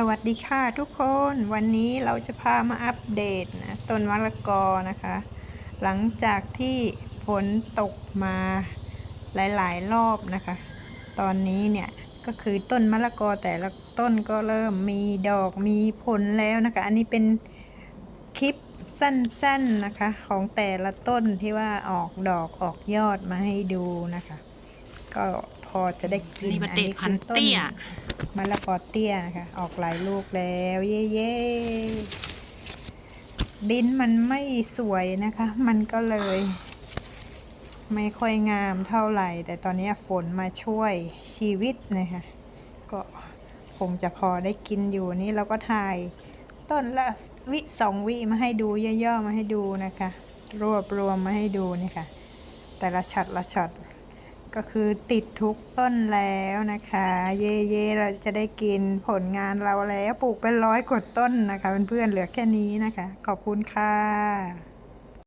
สวัสดีค่ะทุกคนวันนี้เราจะพามาอัปเดตนะต้นมะละกอนะคะ หลังจากที่ฝนตกมาหลาย ๆ รอบนะคะ ตอนนี้เนี่ยก็คือต้นมะละกอแต่ละต้นก็เริ่มมีดอกมีผลแล้วนะคะ อันนี้เป็นคลิปสั้น ๆนะคะ ของแต่ละต้นที่ว่าออกดอกออกยอดมาให้ดูนะคะ ก็พอจะได้กินนี่มาเตะอัพันธุ์เตี้ย มะละกอเตี้ยนะคะ ออกหลายลูกแล้ว เย่เย่ดินมันไม่สวยนะคะ มันก็เลย ไม่ค่อยงามเท่าไหร่ แต่ตอนนี้ฝนมาช่วยชีวิตนะคะก็คงจะพอได้กินอยู่นี่เราก็ถ่ายต้นละวิสองวิมาให้ดูย่อๆมาให้ดูนะคะ รวบรวมมาให้ดูนี่ค่ะ แต่ละช็อตละช็อต ก็คือติดทุกต้นแล้วนะคะ เย่เย่เราจะได้กินผลงานเราแล้วปลูกเป็นร้อยกว่าต้นนะคะเพื่อนๆเหลือแค่นี้นะคะ ขอบคุณค่ะ